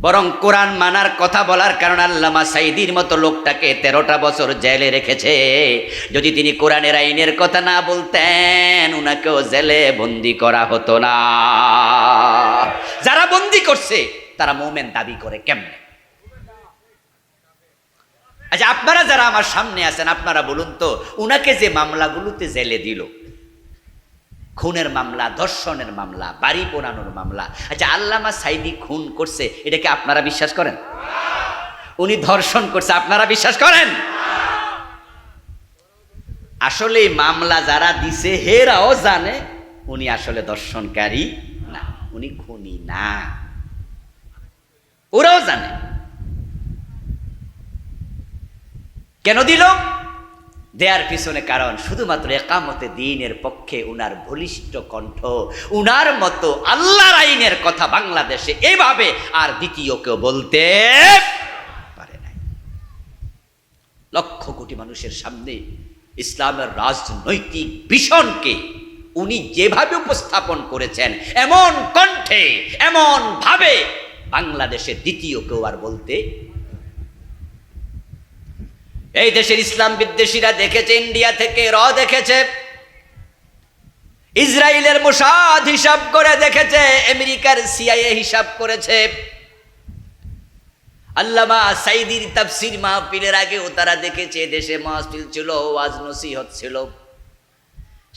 বরং কোরআন মানার কথা বলার কারণে আল্লামা সাইদির মতো লোকটাকে তেরোটা বছর জেলে রেখেছে। যদি তিনি কোরআনের আইনের কথা না বলতেন, উনাকেও জেলে বন্দি করা হতো না। যারা বন্দি করছে, তারা মোমেন দাবি করে কেমনে? আচ্ছা আপনারা যারা আমার সামনে আছেন, আপনারা বলুন তো, উনাকে যে মামলাগুলোতে জেলে দিল খুনের মামলা, ধর্ষণের মামলা, বাড়ি পোড়ানোর মামলা। আচ্ছা আল্লামা সাইদি খুন করছে এটাকে আপনারা বিশ্বাস করেন? উনি ধর্ষণ করছে, আপনারা বিশ্বাস করেন? আসলে মামলা যারা দিছে, হেরাও জানে, উনি আসলে দর্শনকারী না, উনি খুনি না। ওরাও জানে। কেন দিল? দেয়ার পিছনে কারণ শুধুমাত্র একামতে দিনের পক্ষে উনার বলিষ্ঠ কণ্ঠ, উনার মতো আল্লাহর আইনের কথা বাংলাদেশে এভাবে আর দ্বিতীয় কেউ বলতে পারে নাই। লক্ষ কোটি মানুষের সামনে ইসলামের রাজনৈতিক ভীষণকে উনি যেভাবে উপস্থাপন করেছেন, এমন কণ্ঠে এমন ভাবে বাংলাদেশে দ্বিতীয় কেউ আর বলতে এই দেশের ইসলাম বিদ্বেষীরা দেখেছে, ইন্ডিয়া থেকে র দেখেছে। ইসরায়েলের মোসাদ হিসাব করে দেখেছে, আমেরিকার সিআইএ হিসাব করেছে। আল্লামা সাইদির তাফসির মাহফিলের আগেও তারা দেখেছে দেশে মাহফিল ছিল, ওয়াজ নসিহত ছিল।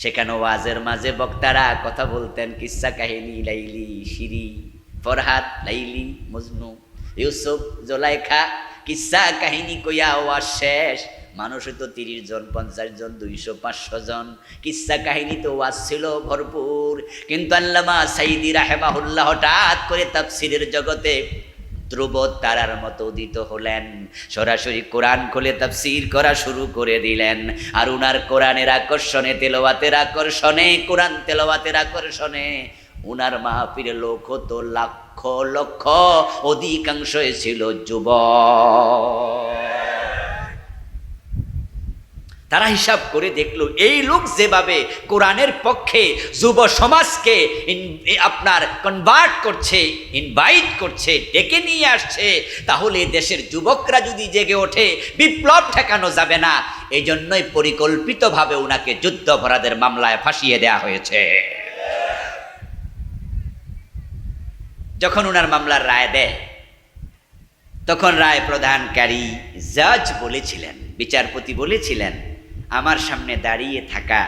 সেখানে ওয়াজের মাঝে বক্তারা কথা বলতেন, কিসা কাহিনী, লাইলি, শিরি, ফরহাদ, লাইলি, মজনু, ইউসুফ, জোলাইখা কিসা কাহিনী কইয়া ওয়াজ শেষ? মানুষ তো তিরিশ জন, পঞ্চাশ জন, দুইশো, পাঁচশো জন। কিসা কাহিনী তো ওয়াজ ছিল ভরপুর। কিন্তু আল্লামা সাইদি রাহেমাহুল্লাহ হঠাৎ করে তাফসিরের জগতে ধ্রুব তারার মতো উদিত হলেন। সরাসরি কোরআন খুলে তাফসির করা শুরু করে দিলেন। আর উনার কোরআনের আকর্ষণে তেলোয়াতের আকর্ষণে, কোরআন তেলোয়াতের আকর্ষণে উনার মাহফিরে লোক হতো লক্ষ লক্ষ অধিকাংশই ছিল যুব তারা হিসাব করে দেখল, এই লোক যেভাবে কোরআনের পক্ষে যুব সমাজকে আপনার কনভার্ট করছে ইনভাইট করছে, ডেকে নিয়ে আসছে, তাহলে দেশের যুবকরা যদি জেগে ওঠে, বিপ্লব ঠেকানো যাবে না। এই জন্যই পরিকল্পিতভাবে ওনাকে যুদ্ধাপরাধের মামলায় ফাঁসিয়ে দেয়া হয়েছে। যখন ওনার মামলার রায় দেয়, তখন রায় প্রদানকারী জাজ বলেছিলেন, বিচারপতি বলেছিলেন, আমার সামনে দাঁড়িয়ে থাকা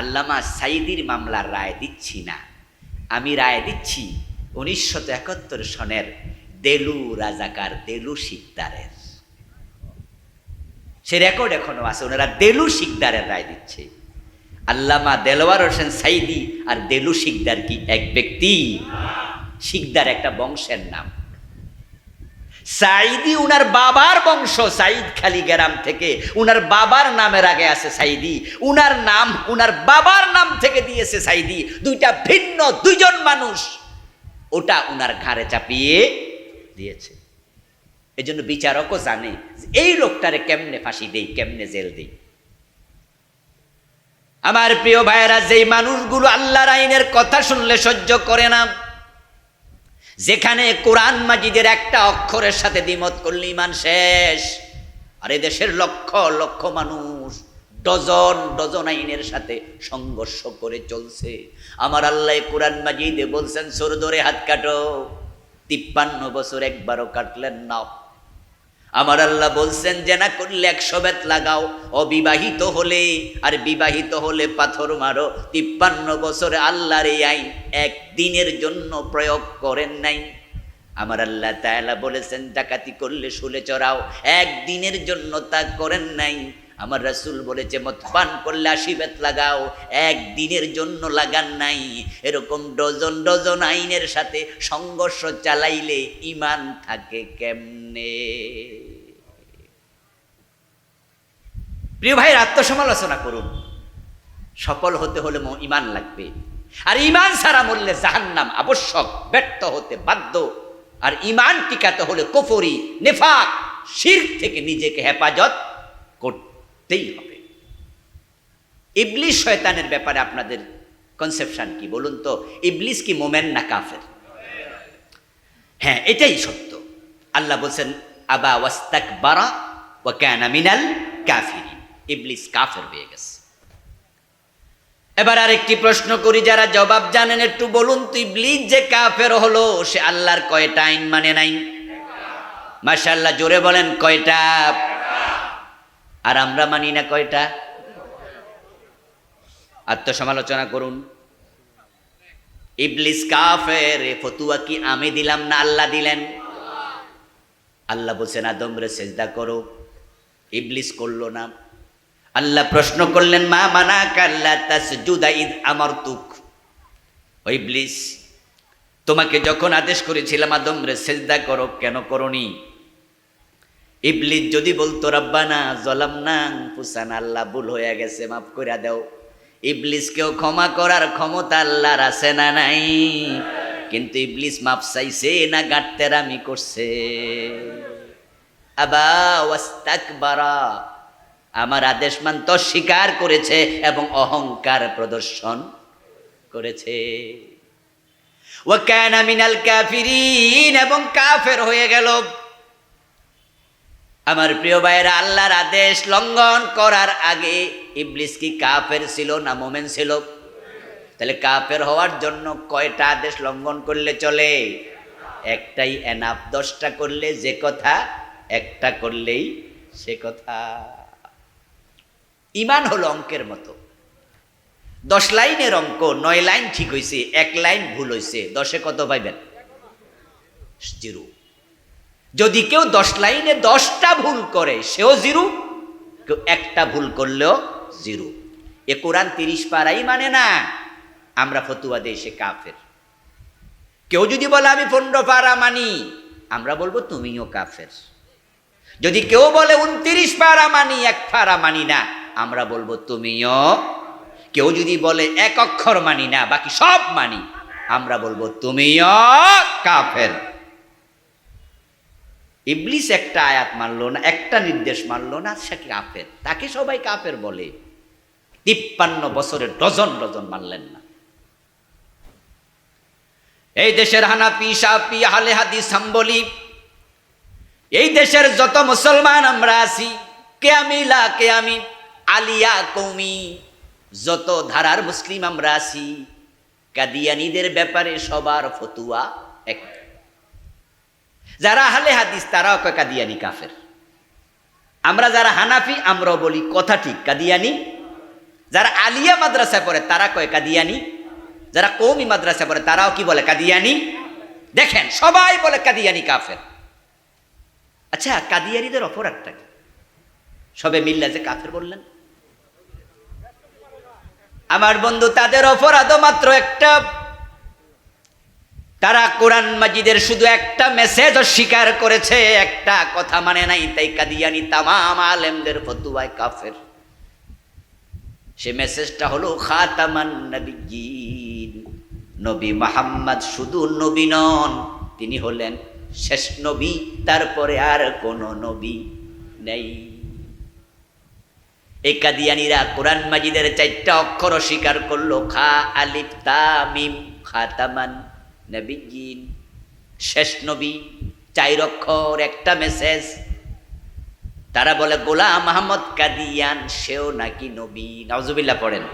আল্লামা সাইদির মামলার রায় দিচ্ছি না। আমি রায় দিচ্ছি উনিশশত সনের দেলু রাজাকার দেলু শিকদারের। সে রেকর্ড এখনও আছে, ওনারা দেলু শিকদারের রায় দিচ্ছে। আল্লামা দেলোয়ার হোসেন সাইদি আর দেলু শিকদার কি এক ব্যক্তি? শিকদার একটা বংশের নাম। সাইদি উনার বাবার বংশ সাইদ খালি গ্রাম থেকে। উনার বাবার নামের আগে আছে সাইদি উনার নাম, উনার বাবার নাম থেকে দিয়েছে সাইদি দুইটা ভিন্ন, দুইজন মানুষ। ওটা উনার ঘাড়ে চাপিয়ে দিয়েছে। এই জন্য বিচারকও জানে এই লোকটারে কেমনে ফাঁসি দেই, কেমনে জেল দেই। আমার প্রিয় ভাইয়েরা, যেই মানুষগুলো আল্লাহর আইনের কথা শুনলে সহ্য করে না যেখানে কোরআন মাজিদের একটা অক্ষরের সাথে দ্বিমত করলে ইমান শেষ। আর দেশের লক্ষ লক্ষ মানুষ ডজন ডজন আইনের সাথে সংঘর্ষ করে চলছে। আমার আল্লাহ কোরআন মাজিদে বলছেন, সর ধরে হাত কাটো। তিপ্পান্ন বছর একবারও কাটলেন না। আমার আল্লাহ বলছেন যে না করলে একশো বেত লাগাও, অবিবাহিত হলে, আর বিবাহিত হলে পাথর মারো। তিপ্পান্ন বছরে আল্লাহর এই আইন একদিনের জন্য প্রয়োগ করেন নাই। আমার আল্লাহ তাআলা বলেছেন, ডাকাতি করলে শুলে চড়াও, একদিনের জন্য তা করেন নাই। আমার রাসূল বলেছে মদ পান করলে আশি বেত লাগাও, একদিনের জন্য লাগান নাই। এরকম ডজন ডজন আইনের সাথে সংঘর্ষ চালাইলে ইমান থাকে কেমনে? প্রিয় ভাইয়ের আত্মসমালোচনা করুন। সফল হতে হলে ইমান লাগবে। আর ইমান ছাড়া মরলে জাহান্নাম আবশ্যক, ব্যর্থ হতে বাধ্য। আর ইমান টিকাতে হলে কুফরি, নেফাক শির থেকে নিজেকে হেফাজত করতেই হবে। ইবলিশ শয়তানের ব্যাপারে আপনাদের কনসেপশন কি বলুন তো? ইবলিস কি মোমেন না কাফের? হ্যাঁ এটাই সত্য। আল্লাহ বলছেন, আবা ওয়াস্তাক বারা ও ক্যানা মিনাল কাফিরিন। ইবলিস কাফের হয়ে গেছে। এবার আরেকটি প্রশ্ন করি, যারা জবাব জানেন একটু বলুন তুই ব্লিজ যে কাফের হলো, সে আল্লাহর কয়টা আইন মানে নাই? মাশাল্লাহ জোরে বলেন, কয়টা? আর আমরা মানি না কয়টা? আত্মসমালোচনা করুন। ইবলিস কাফের ফতুয়া কি আমি দিলাম না আল্লাহ দিলেন? আল্লাহ বলছেন, আদম রে সেজদা করো। ইবলিস করল না। আল্লাহ প্রশ্ন করলেন, মা মানা কাল্লা ইদ আমার তুক ওই ইবলিস, তোমাকে যখন আদেশ করেছিলাম, আদম রে, সেজদা করো, কেন করনি? ইবলিস যদি বলতো, রব্বানা জলাম না ফুসান আল্লাহ ভুল হয়ে গেছে, মাফ করে দাও। ইবলিসকেও ক্ষমা করার ক্ষমতা আল্লাহর আছে না নাই। কিন্তু ইবলিস মাপ চাইছে না, গাটতেরামি করছে। আবা ওয়াস্তাকবারা আমার আদেশ মানত স্বীকার করেছে এবং অহংকার প্রদর্শন করেছে। ওয়াকানা মিনাল কাফিরিন এবং কাফের হয়ে গেল। আমার প্রিয় ভাইয়েরা, আল্লাহর আদেশ লঙ্ঘন করার আগে ইবলিস কি কাফের ছিল না মোমেন ছিল? তাহলে কাফের হওয়ার জন্য কয়টা আদেশ লঙ্ঘন করলে চলে? একটাই এনাফ, দশটা করলে যে কথা, একটা করলেই সে কথা। ইমান হলো অঙ্কের মতো। দশ লাইনের অঙ্ক, নয় লাইন ঠিক হয়েছে এক লাইন ভুল হয়েছে দশে কত পাইবেন? জিরো। যদি কেউ দশ লাইনে দশটা ভুল করে, সেও জিরো। কেউ একটা ভুল করলেও জিরো। এ কোরআন তিরিশ পারাই মানে না, আমরা ফতুয়া দেই সে কাফের। কেউ যদি বলে, আমি পনেরো পারা মানি আমরা বলব, তুমিও কাফের। যদি কেউ বলে, উনত্রিশ পারা মানি, এক পারা মানি না আমরা বলব তুমিও। কেউ যদি বলে এক অক্ষর মানি না, বাকি সব মানি, আমরা বলব তুমিও কাফের। ইবলিস একটা আয়াত মানলো না, একটা নির্দেশ মানলো না, সে কাফের। তাকে সবাই কাফের বলে। তিপ্পান্ন বছরে ডজন ডজন মানলেন না। এই দেশের হানাপি সাপি হালে হাদিস, হাম্বলি, এই দেশের যত মুসলমান আমরা আছি, কে আমি লা, কে আমি আলিয়া কৌমি, যত ধারার মুসলিম আমরা আছি, কাদিয়ানিদের ব্যাপারে সবার ফতুয়া এক। যারা হালে হাদিস, তারাও কাদিয়ানি কাফের। আমরা যারা হানাফি, আমরাও বলি কথা ঠিক, কাদিয়ানি। যারা আলিয়া মাদ্রাসায় পড়ে, তারা কয় কাদিয়ানি। যারা কৌমি মাদ্রাসায় পড়ে, তারাও কি বলে কাদিয়ানি? দেখেন, সবাই বলে কাদিয়ানি কাফের। আচ্ছা কাদিয়ানিদের অপরাধটা কি? সবে মিল্লা যে কাফের বললেন আমার বন্ধু, তাদের অপরাধ মাত্র একটা। তারা কোরআন মাজিদের শুধু একটা মেসেজ স্বীকার করেছে, একটা কথা মানে নাই, তাই কাদিয়ানি তামাম আলেমদের ফতুয়ায় কাফের। সে মেসেজটা হলো, খাতামান নবীন নবী মাহাম্মদ শুধু নবী নন। তিনি হলেন শেষ নবী, তারপরে আর কোন নবী নেই। এই কাদিয়ানিরা কোরআন মাজিদের চারটা অক্ষর স্বীকার করল, খা, আলিফ তামিম খাতামান, নবীন, শেষ নবী, চার অক্ষর, একটা মেসেজ। তারা বলে, গোলাম আহমদ কাদিয়ান, সেও নাকি নবী? নজুবিল্লা পড়েন।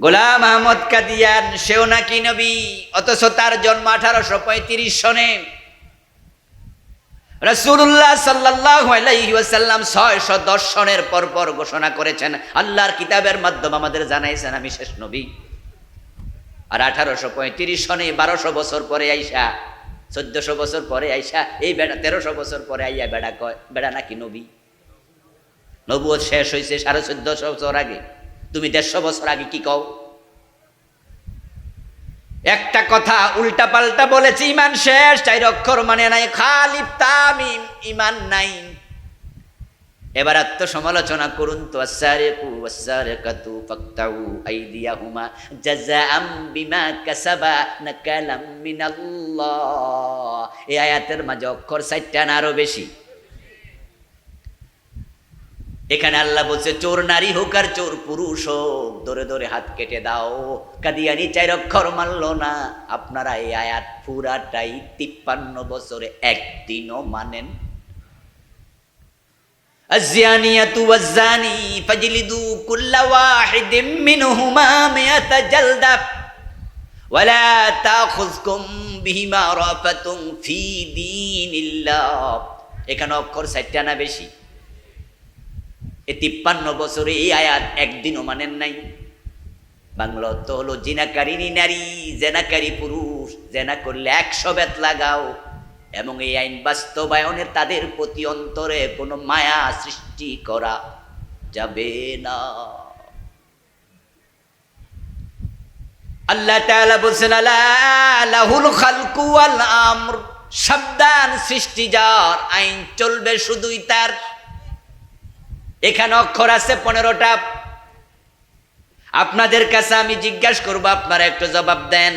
গোলাম আহমদ কাদিয়ান, সেও নাকি নবী? অথচ তার জন্ম আঠারোশো পঁয়ত্রিশ সনে রসুল্লাহ সাল্লাহ ছয়শো দর্শনের পর পর ঘোষণা করেছেন, আল্লাহর কিতাবের মাধ্যমে আমাদের জানাইছেন, আমি শেষ নবী। আর আঠারোশো পঁয়ত্রিশ সনে বারোশো বছর পরে আইসা, চোদ্দশো বছর পরে আইসা, এই বেড়া, তেরোশো বছর পরে আইয়া বেড়া কয়, বেড়া নাকি নবী? নবুয় শেষ হয়েছে সাড়ে চোদ্দশো বছর আগে। তুমি দেড়শো বছর আগে কি কও? একটা কথা উল্টা পাল্টা বলেছে, ইমান শেষ, চাই অক্ষর মানে নাই, খালি তামিম, ইমান নাই। এবার আত্মসমালোচনা করুন তো আসারেকু আসারেকাতু ফাক্তাউ আইদিয়াহুমা জাযাআম বিমা কাসাবা নাকালাম মিনাল্লাহ। এই আয়াতের মাঝে অক্ষর চারটা না, আরও বেশি। এখানে আল্লাহ বলছে চোর নারী হোক আর চোর পুরুষ হোক ধরে ধরে হাত কেটে দাও কাদিয়ানি চার অক্ষর মানল না আপনারা এই আয়াত পুরাটাই তিপ্পান্ন বছরে একদিনও মানেন الزانية والزاني فاجلدوا كل واحد منهما مئة جلدة ولا تأخذكم بهما رأفة في دين الله এখানে অক্ষর চারটা না বেশি এ তিপ্পান্ন বছরে এই আয়াত একদিনও মানেন নাই। বাংলা অর্থ হলো জিনাকারিনী নারী, জেনাকারী পুরুষ, জেনা করলে একশো বেত লাগাও। এবং এই আইন বাস্তবায়নে তাদের প্রতি অন্তরে কোনো মায়া সৃষ্টি করা যাবে না। আল্লাহ তাআলা বলছেন, আলা লাহুল খালকু ওয়াল আমর। সাবধান সৃষ্টি যার, আইন চলবে শুধুই তার। এখানে অক্ষর আছে পনেরোটা। আপনাদের কাছে আমি জিজ্ঞাসা করব, আপনারা একটু জবাব দেন।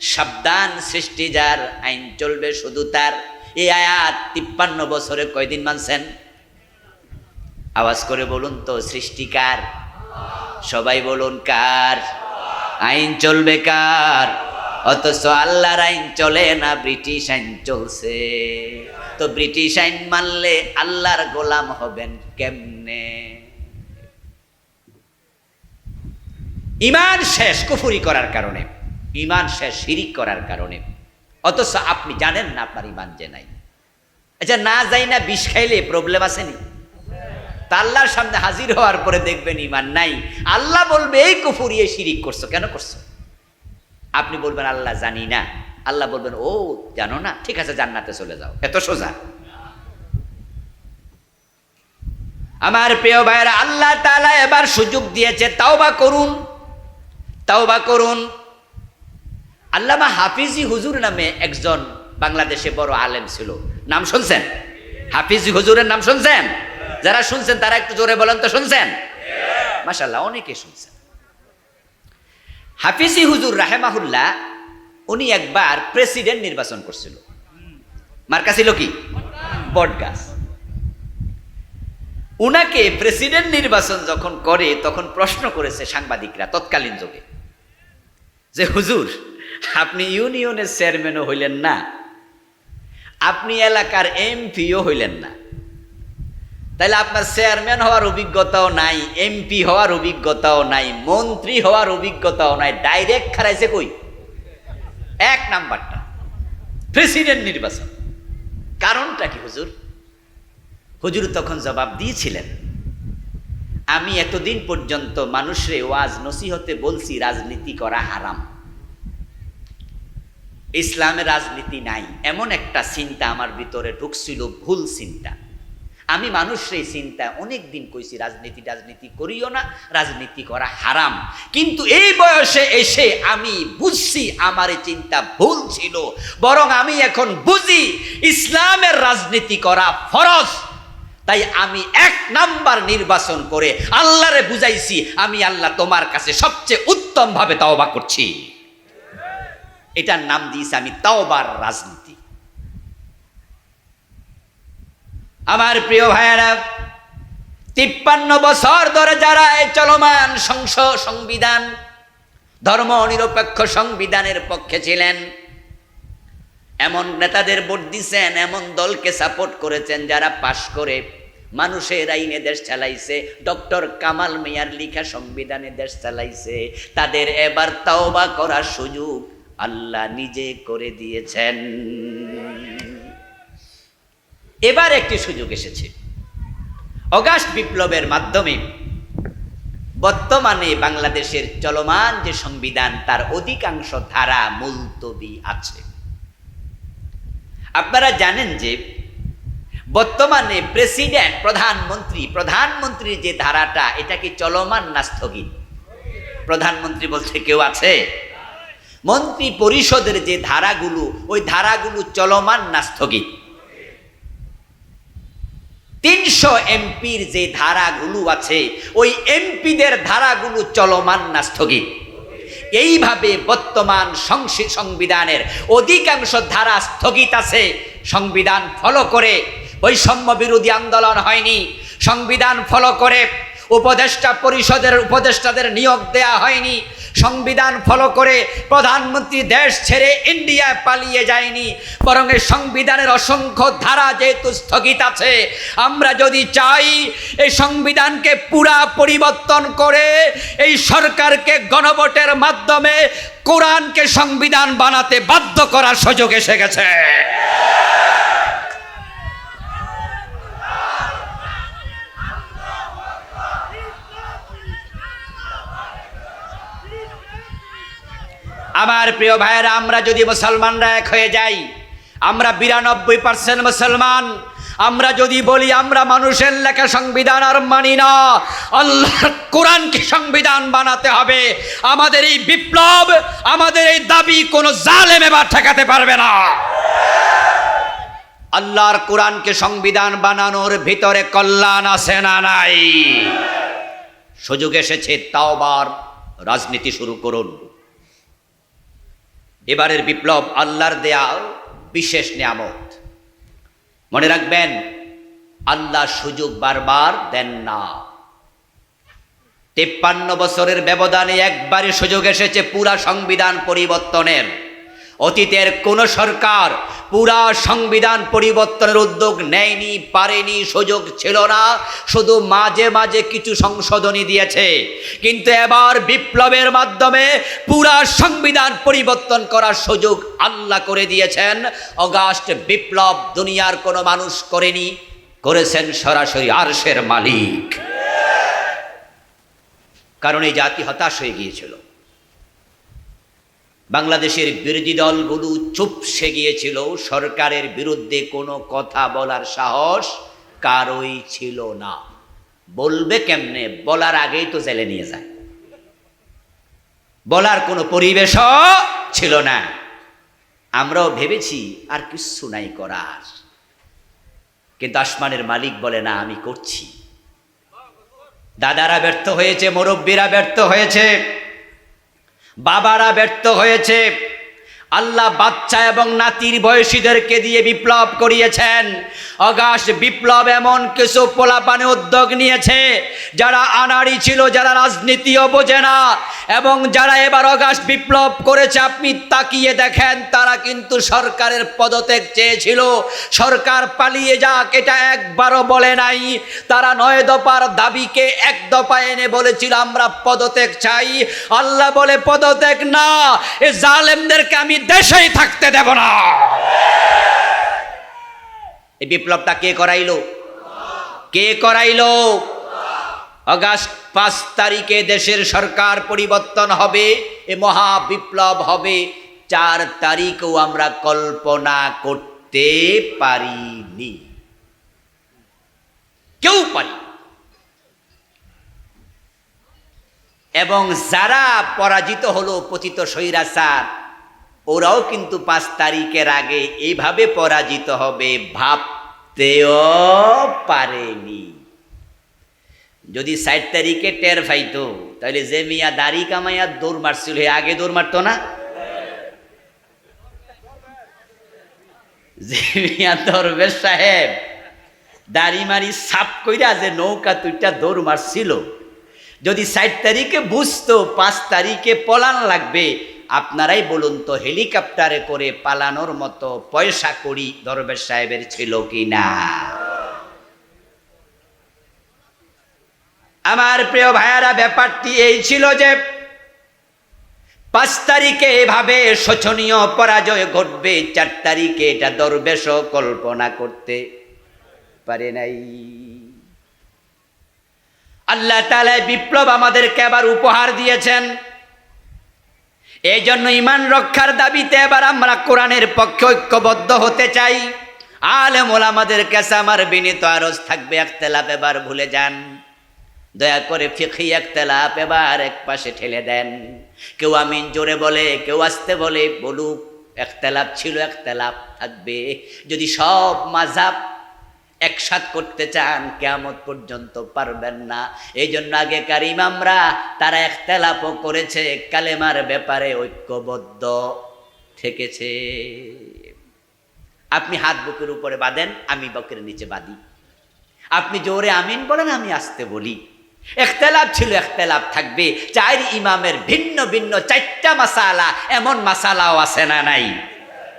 সাবধান, সৃষ্টি যার, আইন চলবে শুধু তার। এই আয়াত তিপ্পান্ন বছরে কয়দিন মানছেন? আওয়াজ করে বলুন তো সৃষ্টিকার সবাই বলুন কার? আইন চলবে কার? অথচ আল্লাহর আইন চলে না, ব্রিটিশ আইন চলছে। তো ব্রিটিশ আইন মানলে আল্লাহর গোলাম হবেন কেমনে? ইমান শেষ কুফুরি করার কারণে, ইমান শেষ শিরিক করার কারণে। অথচ আপনি জানেন না আপনার ইমান যে নাই। আচ্ছা না যাই না বিষ খাইলে প্রবলেম আসেনি আল্লাহর সামনে হাজির হওয়ার পরে দেখবেন ইমান নাই। আল্লাহ বলবে, এই কুফুরি, এই শিরিক করছ, কেন করছ? আপনি বলবেন, আল্লাহ জানি না। আল্লাহ বলবেন, ও, জানো না? ঠিক আছে, জান্নাতে চলে যাও। এত সোজা। আমার প্রিয় ভাইয়েরা, আল্লাহ তাআলা এবার সুযোগ দিয়েছে, তাওবা করুন। তাওবা করুন। আল্লামা হাফিজি হুজুর নামে একজন বাংলাদেশে বড় আলেম ছিল। নাম শুনছেন? হাফিজি হুজুরের নাম শুনছেন? যারা শুনছেন, তারা একটু জোরে বলেন তো, শুনছেন? মাশাল্লাহ অনেকে শুনছেন। হাফিজি হুজুর রাহেমাহুল্লাহ, উনি একবার প্রেসিডেন্ট নির্বাচন করছিল। মার্কা ছিল কি? বটগাছ। উনাকে প্রেসিডেন্ট নির্বাচন যখন করে, তখন প্রশ্ন করেছে সাংবাদিকরা তৎকালীন যুগে, যে হুজুর, আপনি ইউনিয়নের চেয়ারম্যানও হইলেন না, আপনি এলাকার এমপিও হইলেন না। তাইলে আপনার চেয়ারম্যান হওয়ার অভিজ্ঞতাও নাই এমপি হওয়ার অভিজ্ঞতাও নাই, মন্ত্রী হওয়ার অভিজ্ঞতাও নাই, ডাইরেক্ট খারাইছে কই? এক নাম্বারটা, প্রেসিডেন্ট নির্বাচন। কারণটা কি হুজুর? হুজুর তখন জবাব দিয়েছিলেন, আমি এতদিন পর্যন্ত মানুষরে ওয়াজ নসিহতে বলছি, রাজনীতি করা হারাম। ইসলামে রাজনীতি নাই, এমন একটা চিন্তা আমার ভিতরে ঢুকছিল, ভুল চিন্তা। আমি মানুষের এই চিন্তা অনেক দিন কইছি রাজনীতি রাজনীতি করিও না, রাজনীতি করা হারাম। কিন্তু এই বয়সে এসে আমি বুঝছি আমার এই চিন্তা ভুল ছিল। বরং আমি এখন বুঝি ইসলামের রাজনীতি করা ফরজ। তাই আমি এক নাম্বার নির্বাচন করে আল্লাহরে বুঝাইছি, আমি আল্লাহ তোমার কাছে সবচেয়ে উত্তম ভাবে তাওবা করছি। এটার নাম দিয়েছি আমি তাওবার রাজনীতি। আমার প্রিয় ভাইয়েরা, তিপ্পান্ন বছর ধরে যারা এই চলমান সংসদ সংবিধান, ধর্ম নিরপেক্ষ সংবিধানের পক্ষে ছিলেন, এমন নেতাদের ভোট দিছেন এমন দলকে সাপোর্ট করেছেন যারা পাশ করে মানুষের আইনে দেশ চালাইছে, ডক্টর কামাল মিয়ার লিখা সংবিধানে দেশ চালাইছে, তাদের এবার তাওবা করার সুযোগ আল্লাহ নিজে করে দিয়েছেন। এবার একটি সুযোগ এসেছে। অগাস্ট বিপ্লবের মাধ্যমে বর্তমানে বাংলাদেশের চলমান যে সংবিধান, তার অধিকাংশ ধারা মুলতবি আছে। আপনারা জানেন যে বর্তমানে প্রেসিডেন্ট, প্রধানমন্ত্রী, প্রধানমন্ত্রীর যে ধারাটা, এটা কি চলমান না স্থগিত? প্রধানমন্ত্রী বলছে কেউ আছে? মন্ত্রী পরিষদের যে ধারাগুলো, ওই ধারাগুলো চলমান না স্থগিত। তিনশো এমপির যে ধারাগুলো আছে, ওই এমপিদের ধারাগুলো চলমান না স্থগিত। এইভাবে বর্তমান সংবিধানের অধিকাংশ ধারা স্থগিত আছে। সংবিধান ফলো করে বৈষম্য বিরোধী আন্দোলন হয়নি। সংবিধান ফলো করে উপদেষ্টা পরিষদের উপদেষ্টাদের নিয়োগ দেয়া হয়নি। সংবিধান ফলো করে প্রধানমন্ত্রী দেশ ছেড়ে ইন্ডিয়ায় পালিয়ে যায়নি। বরং এই সংবিধানের অসংখ্য ধারা যেহেতু স্থগিত আছে, আমরা যদি চাই এই সংবিধানকে পুরা পরিবর্তন করে এই সরকারকে গণভোটের মাধ্যমে কোরআনকে সংবিধান বানাতে বাধ্য করার সুযোগ এসে গেছে। আমার প্রিয় ভাইয়েরা, আমরা যদি মুসলমানরা এক হয়ে যাই, আমরা বিরানব্বই পার্সেন্ট মুসলমান। আমরা যদি বলি, আমরা মানুষের লেখা সংবিধান আর মানি না আল্লাহ কোরআনকে সংবিধান বানাতে হবে। আমাদের এই বিপ্লব, আমাদের এই দাবি কোনো জালেম এবার ঠেকাতে পারবে না। আল্লাহর কোরআনকে সংবিধান বানানোর ভিতরে কল্যাণ আছে না নাই? সুযোগ এসেছে, তাওবার, রাজনীতি শুরু করুন। এবারের বিপ্লব আল্লাহর দেয়া বিশেষ নিয়ামত। মনে রাখবেন, আল্লাহ সুযোগ বারবার দেন না। তেপ্পান্ন বছরের ব্যবধানে একবারই সুযোগ এসেছে পুরা সংবিধান পরিবর্তনের। অতীতের কোন সরকার পুরা সংবিধান পরিবর্তনের উদ্যোগ নেয়নি, পারেনি, সুযোগ ছিল না। শুধু মাঝে মাঝে কিছু সংশোধনী দিয়েছে। কিন্তু এবার বিপ্লবের মাধ্যমে পুরা সংবিধান পরিবর্তন করার সুযোগ আল্লাহ করে দিয়েছেন। অগাস্ট বিপ্লব দুনিয়ার কোনো মানুষ করেনি, করেছেন সরাসরি আরশের মালিক। কারণ এই জাতি হতাশ হয়ে গিয়েছিল। বাংলাদেশের বিরোধী দলগুলো চুপসে গিয়েছিল, সরকারের বিরুদ্ধে কোনো কথা বলার সাহস কারোই ছিল না। বলবে কেমনে? বলার আগেই তো জেলে নিয়ে যায়। বলার কোনো পরিবেশও ছিল না। আমরাও ভেবেছি, আর কিছু নাই করার। কিন্তু আসমানের মালিক বলে, না, আমি করছি। দাদারা ব্যর্থ হয়েছে, মুরব্বীরা ব্যর্থ হয়েছে। বাবারা ব্যর্থ হয়েছে। আল্লাহ বাচ্চা এবং নাতির বয়সীদেরকে দিয়ে বিপ্লব করিয়েছেন। অগাস্ট বিপ্লব এমন কিছু পোলাপানে উদ্যোগ নিয়েছে, যারা আনাড়ি ছিল, যারা রাজনীতিও বোঝে না, এবং যারা এবার অগাস্ট বিপ্লব করেছে, আপনি তাকিয়ে দেখেন, তারা কিন্তু সরকারের পদত্যাগ চেয়েছিল। সরকার পালিয়ে যাক, এটা একবারও বলে নাই। তারা নয় দফার দাবিকে এক দফা এনে বলেছিল, আমরা পদত্যাগ চাই। আল্লাহ বলে, পদত্যাগ না, এ জালেমদেরকে আমি দেশেই থাকতে দেব না। এই বিপ্লবটা কে করাইলো? কে করাইলো? অগাস্ট পাঁচ তারিখে দেশের সরকার পরিবর্তন হবে, এ মহা বিপ্লব হবে। চার তারিখও আমরা কল্পনা করতে পারিনি। কেউ পারি এবং যারা পরাজিত হলো, পতিত স্বৈরাচার ওরাও কিন্তু পাঁচ তারিখের আগে এইভাবে পরাজিত হবে, ভাবতেও পারেনি। যদি ষাট তারিখে টের পাইতো, তাহলে যে মিয়া দাড়ি কামাইয়া দৌড় মারছিল হে আগে দৌড় মারতো না? যে মিয়া দরবেশ সাহেব দাড়ি মারি সাপ কইরা যে নৌকা তুইটা দৌড় মারছিল, যদি ষাট তারিখে বুঝতো, পাঁচ তারিখে পলান লাগবে আপনারাই বলুন তো, হেলিকপ্টারে করে পালানোর মতো পয়সা করি দরবেশ সাহেবের ছিল কি না আমার প্রিয় ভাইয়ারা, ব্যাপারটি এই ছিল যে পাঁচ তারিখে এভাবে শোচনীয় পরাজয় ঘটবে, চার তারিখে এটা দরবেশও কল্পনা করতে পারে নাই। আল্লাহ তালা বিপ্লব আমাদেরকে আবার উপহার দিয়েছেন। এই জন্য ইমান রক্ষার দাবিতে এবার আমরা কোরআনের পক্ষে ঐক্যবদ্ধ হতে চাই। আলেম আমাদের কাছে আমার বিনীত আরজ থাকবে, একতেলাপ এবার ভুলে যান। দয়া করে ফিখি একতেলাপ এবার এক পাশে ঠেলে দেন। কেউ আমিন জোরে বলে, কেউ আসতে বলে বলুক, একতেলাপ ছিল, একতেলাপ থাকবে। যদি সব মাঝাব একসাথ করতে চান কেমত পর্যন্ত পারবেন না। এই জন্য আগেকার ইমামরা, তারা একতেলাপও করেছে, কালেমার ব্যাপারে ঐক্যবদ্ধ থেকেছে। আপনি হাত বুকের উপরে বাঁধেন, আমি বকের নিচে বাঁধি। আপনি জোরে আমিন বলেন, আমি আসতে বলি। এখতেলাফ ছিল এখতেলাফ থাকবে। চার ইমামের ভিন্ন ভিন্ন চারটা মাসালা, এমন মাসালাও আছে না নাই?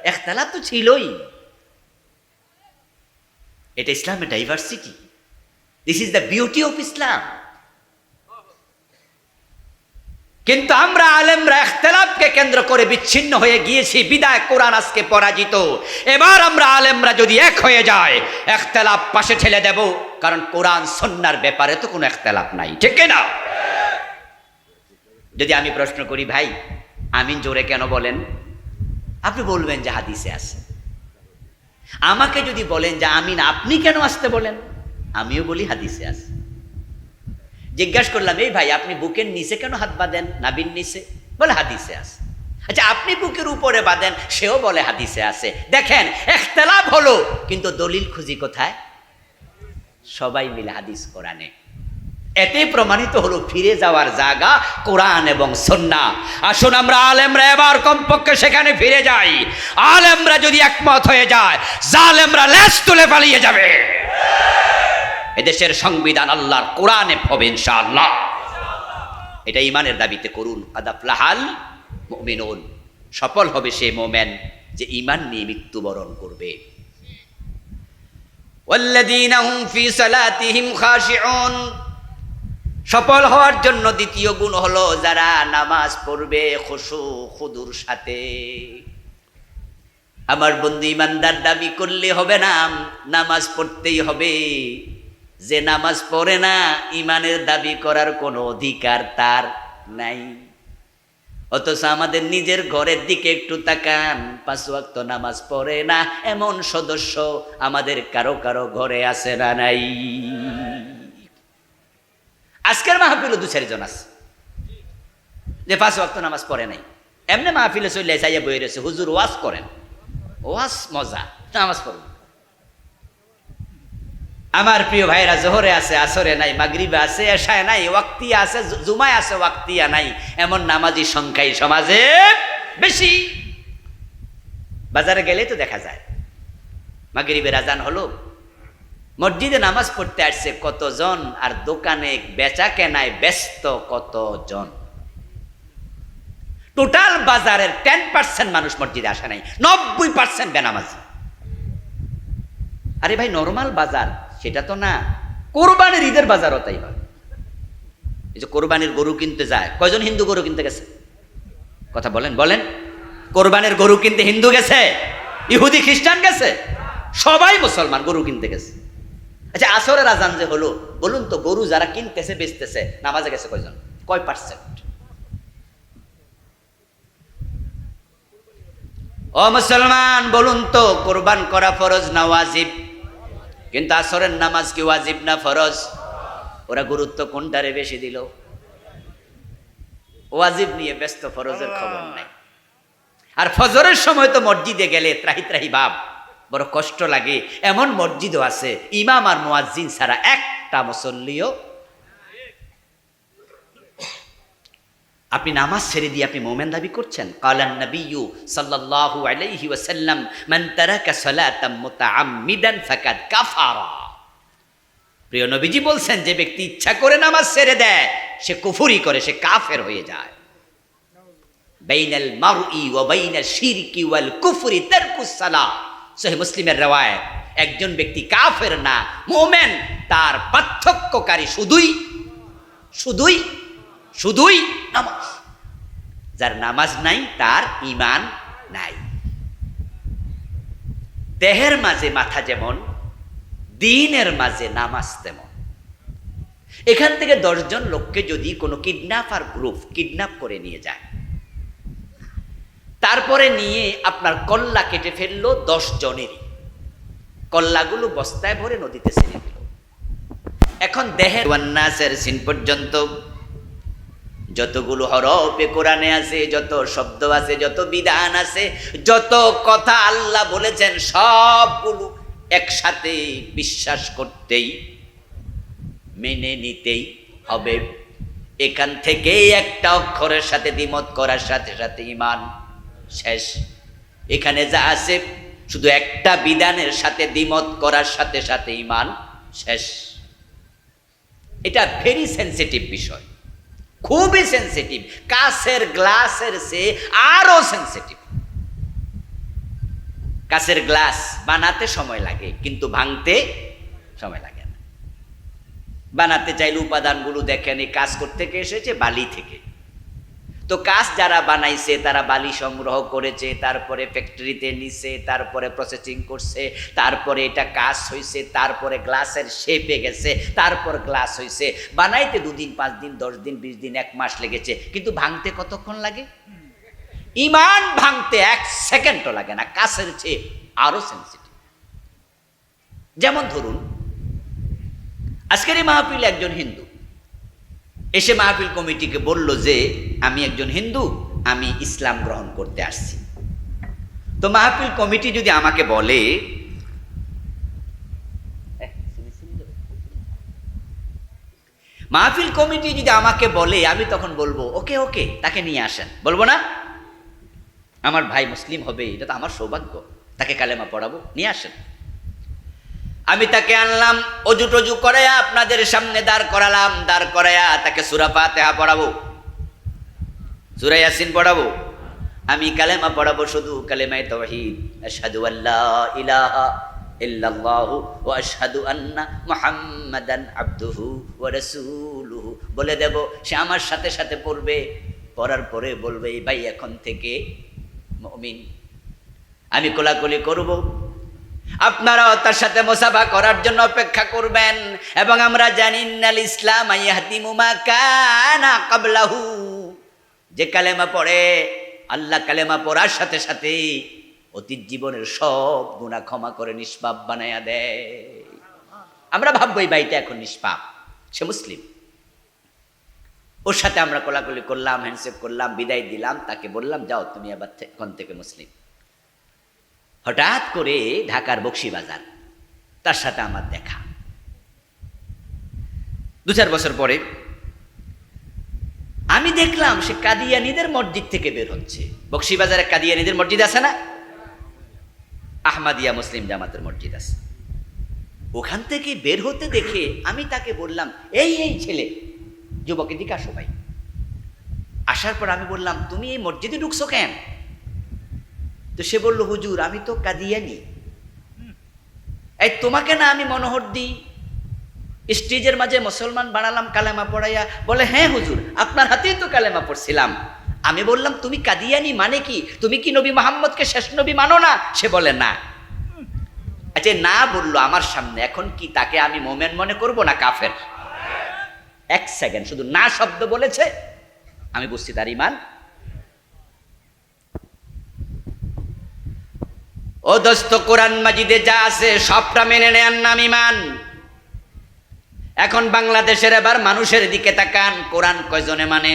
এখতেলাফ তো ছিলই। এটা ইসলামের diversity this is the beauty of Islam কিন্তু আমরা আলেমরা এখতেলাফকে কেন্দ্র করে বিচ্ছিন্ন হয়ে গিয়েছি, বিদায় কোরআন আজকে পরাজিত। এবার আমরা আলেমরা যদি এক হয়ে যায় এখতেলাফ পাশে ঠেলে দেব। কারণ কোরআন সন্ন্যার ব্যাপারে তো কোনো এখতেলাফ নাই, ঠিক না? যদি আমি প্রশ্ন করি, ভাই, আমিন জোরে কেন বলেন? আপনি বলবেন যে হাদিসে আছে। আমাকে যদি বলেন যে আমিন, আপনি কেন আসতে বলেন? আমিও বলি হাদিসে আছে। জিজ্ঞাসা করলাম, এই ভাই, আপনি বুকের নিচে কেন হাত বাঁধেন? নাবিন নিচে? বলে, হাদিসে আছে। আচ্ছা আপনি বুকের উপরে বাঁধেন, সেও বলে, হাদিসে আছে। দেখেন একতলাপ হলো, কিন্তু দলিল খুঁজি কোথায়? সবাই মিলে হাদিস কোরআনে। এতে প্রমাণিত হলো ফিরে যাওয়ার জায়গা কোরআন এবং সন্না আসুন আমরা আলেমরা এবার কমপক্ষে সেখানে ফিরে যাই আলেমরা যদি একমত হয়ে যায় জালেমরা লেজ তুলে পালিয়ে যাবে এদেশের সংবিধান আল্লাহর কোরআনে হবে ইনশাআল্লাহ এটা ইমানের দাবিতে করুন আদাফলাহাল মুমিনুন সফল হবে সে মোমেন যে ইমান নিয়ে মৃত্যুবরণ করবে والذين هم في صلاتهم خاشعون সফল হওয়ার জন্য দ্বিতীয় গুণ হলো যারা নামাজ পড়বে খুশু, খুদুর সাথে। আমার বন্ধু ইমানদার দাবি করলে হবে না, নামাজ পড়তেই হবে। যে নামাজ পড়ে না, ইমানের দাবি করার কোনো অধিকার তার নাই। অথচ আমাদের নিজের ঘরের দিকে একটু তাকান, পাঁচ ওয়াক্ত নামাজ পড়ে না, এমন সদস্য আমাদের কারও কারও ঘরে আছে না নাই। আজকের মাহফিলও দু চারজন আছে। যে পাঁচ ওয়াক্ত নামাজ পড়ে নাই। এমনি মাহফিলে চলে চাইয়া বই রয়েছে, হুজুর ওয়াজ করেন। ওয়াজ মজা, নামাজ পড়বেন আমার প্রিয় ভাইরা, জোহরে আছে, আসরে নাই, মাগরিবে আছে, এশায় নাই, ওয়াক্তিয়া আছে জুমায় আছে, ওয়াক্তিয়া নাই। এমন নামাজি সংখ্যাই সমাজে বেশি। বাজারে গেলেই তো দেখা যায়। মাগরিবের আজান হলো মসজিদে নামাজ পড়তে আসছে কতজন আর দোকানে বেচা কেনায় ব্যস্ত কতজন? টোটাল বাজারের টেন পার্সেন্ট মানুষ মসজিদে আসে নাই, নব্বই পার্সেন্ট বেনামাজি। আরে ভাই নর্মাল বাজার, সেটা তো না। কোরবানির ঈদের বাজারও তাই হয়। এই যে কোরবানির গরু কিনতে যায়, কয়জন হিন্দু গরু কিনতে গেছে? কথা বলেন বলেন। কোরবানির গরু কিনতে হিন্দু গেছে, ইহুদি খ্রিস্টান গেছে, সবাই মুসলমান গরু কিনতে গেছে। আচ্ছা আসরের আজান যে হলো, বলুন তো গরু যারা কিনতেছে, বেচতেছে, নামাজে গেছে কয়জন? কয় পার্সেন্ট ও মুসলমান, বলুন তো, কোরবান করা ফরজ না ওয়াজিব? কিন্তু আসরের নামাজ কি ওয়াজিব না ফরজ? ওরা গুরুত্ব কোনটারে বেশি দিল? ওয়াজিব নিয়ে ব্যস্ত ফরজের খবর নাই। আর ফজরের সময় তো মসজিদে গেলে ত্রাহি ত্রাহি ভাব। বড় কষ্ট লাগে। এমন মসজিদও আছে, ইমাম আর মুয়াজ্জিন ছাড়া একটা মুসল্লিও আপনি নামাজ ছেড়ে দিয়ে আপনি মোমেন দাবি করছেন? কালান নবিয়্যু সাল্লাল্লাহু আলাইহি ওয়াসাল্লাম, মান তারাকা সালাতাম মুতাআম্মিদান ফাকাদ কাফারা। প্রিয় নবীজি বলছেন, যে ব্যক্তি ইচ্ছা করে নামাজ ছেড়ে দেয়, সে কুফুরি করে, সে কাফের হয়ে যায়। বাইনাল মারই ওয়া বাইনাল শিরকি ওয়াল কুফরি তারকুস সালাহ সহিহ মুসলিমের রওয়ায়াত, একজন ব্যক্তি কাফের না, মুমিন, তার পার্থক্যকারী শুধুই শুধুই শুধুই নামাজ। যার নামাজ নাই, তার ইমান নাই। দেহের মাঝে মাথা যেমন, দিনের মাঝে নামাজ তেমন। এখান থেকে দশজন লোককে যদি কোনো কিডন্যাপার গ্রুপ কিডন্যাপ করে নিয়ে যায় তারপরে নিয়ে আপনার কল্লা কেটে ফেলল দশ জনেরই। কল্লাগুলো বস্তায় ভরে নদীতে ছেড়ে দিল। এখন দেহের ওয়ান্নাসের সিন পর্যন্ত যতগুলো হরফে কোরআনে আছে, যত শব্দ আছে, যত বিধান আছে, যত কথা আল্লাহ বলেছেন, সবগুলো একসাথে বিশ্বাস করতেই, মেনে নিতেই হবে। এখান থেকেই একটা অক্ষরের সাথে দ্বিমত করার সাথে সাথে ইমান শেষ। এখানে যা আছে, শুধু একটা বিধানের সাথে, দ্বিমত করার সাথে সাথে ইমান শেষ। এটা ভেরি সেন্সিটিভ বিষয়। খুবই সেন্সিটিভ কাছের গ্লাসের সে আরও সেন্সিটিভ কাছের গ্লাস বানাতে সময় লাগে, কিন্তু ভাঙতে সময় লাগে না। বানাতে চাইলে উপাদানগুলো দেখেন, এই কাজ করতে এসেছে, বালি থেকে। তো কাজ যারা বানাইছে, তারা বালি সংগ্রহ করেছে, তারপরে ফ্যাক্টরিতে নিছে, তারপরে প্রসেসিং করছে, তারপরে এটা কাজ হয়েছে তারপরে গ্লাসের শেপে গেছে, তারপর গ্লাস হয়েছে বানাইতে দুদিন, পাঁচ দিন, দশ দিন, বিশ দিন, এক মাস লেগেছে, কিন্তু ভাঙতে কতক্ষণ লাগে? ইমান ভাঙতে এক সেকেন্ডও লাগে না, কাছের চেয়ে আরও সেন্সিটিভ যেমন ধরুন, আজকের এই মাহফিল একজন হিন্দু এসে মাহফিল কমিটিকে বলল যে, আমি একজন হিন্দু, আমি ইসলাম গ্রহণ করতে আসছি। তো মাহফিল কমিটি যদি আমাকে বলে, মাহফিল কমিটি যদি আমাকে বলে, আমি তখন বলব, ওকে ওকে, তাকে নিয়ে আসেন। বলব না? আমার ভাই মুসলিম হবে, এটা তো আমার সৌভাগ্য। তাকে কালেমা পড়াবো, নিয়ে আসেন। আমি তাকে আনলাম, অজু টজু করাইয়া আপনাদের সামনে দাঁড় করালাম, দাঁড় করাইয়া তাকে সুরা ফাতেহা পড়াবো। সুরা ইয়াসিন পড়াবো। আমি কালেমা পড়াবো শুধু কালেমাই তৌহিদ আশহাদু আল্লাহ ইলাহা ইল্লাল্লাহু ওয়া আশহাদু আন্না মুহাম্মাদান আবদুহু ওয়া রাসূলুহু। বলে দেব, সে আমার সাথে সাথে পড়বে, পড়ার পরে বলবে ভাই এখন থেকে আমি কোলাকুলি করব আপনারাও তার সাথে মোসাফা করার জন্য অপেক্ষা করবেন। এবং আমরা জানি নাল ইসলাম কানা কাবলাহু যে কালেমা পড়ে, আল্লাহ কালেমা পড়ার সাথে সাথে অতীত জীবনের সব গুণা ক্ষমা করে নিষ্পাপ বানায়া দেয়। আমরা ভাববো, এই বাড়িটা এখন নিষ্পাপ। সে মুসলিম। ওর সাথে আমরা কোলাকুলি করলাম হ্যান্ডশেক করলাম, বিদায় দিলাম, তাকে বললাম, যাও, তুমি আবার এখন থেকে মুসলিম। হঠাৎ করে ঢাকার বক্সিবাজার, তার সাথে আমার দেখা। দু চার বছর পরে আমি দেখলাম সে কাদিয়ানিদের মসজিদ থেকে বের হচ্ছে। বক্সিবাজারে কাদিয়ানিদের মসজিদ আছে না? আহমাদিয়া মুসলিম জামাতের মসজিদ আছে। ওখান থেকে বের হতে দেখে আমি তাকে বললাম, এই এই ছেলে। যুবকের এদিকে আসো ভাই। আসার পর আমি বললাম, তুমি এই মসজিদে ঢুকছো কেন? তো সে বলল, হুজুর, আমি তো কাদিয়ানি। এই তোমাকে না আমি মনোহর দিই? স্টেজের মাঝে মুসলমান বানালাম কালেমা পড়াইয়া। বলে হ্যাঁ হুজুর, আপনার হাতেই তো কালেমা পড়ছিলাম। আমি বললাম, তুমি কাদিয়ানি মানে কি? তুমি কি নবী মোহাম্মদকে শেষ নবী মানো না? সে বলে, না। আচ্ছা না বলল আমার সামনে, এখন কি তাকে আমি মোমেন মনে করব না কাফের? এক সেকেন্ড, শুধু না শব্দ বলেছে, আমি বুঝছি তার ইমান। ও দোস্ত, কোরআন মাজিদে যা আছে সবটা মেনে নেয়ার নাম ইমান এখন বাংলাদেশের এবার মানুষের দিকে তাকান, কোরআন কয়জনে মানে?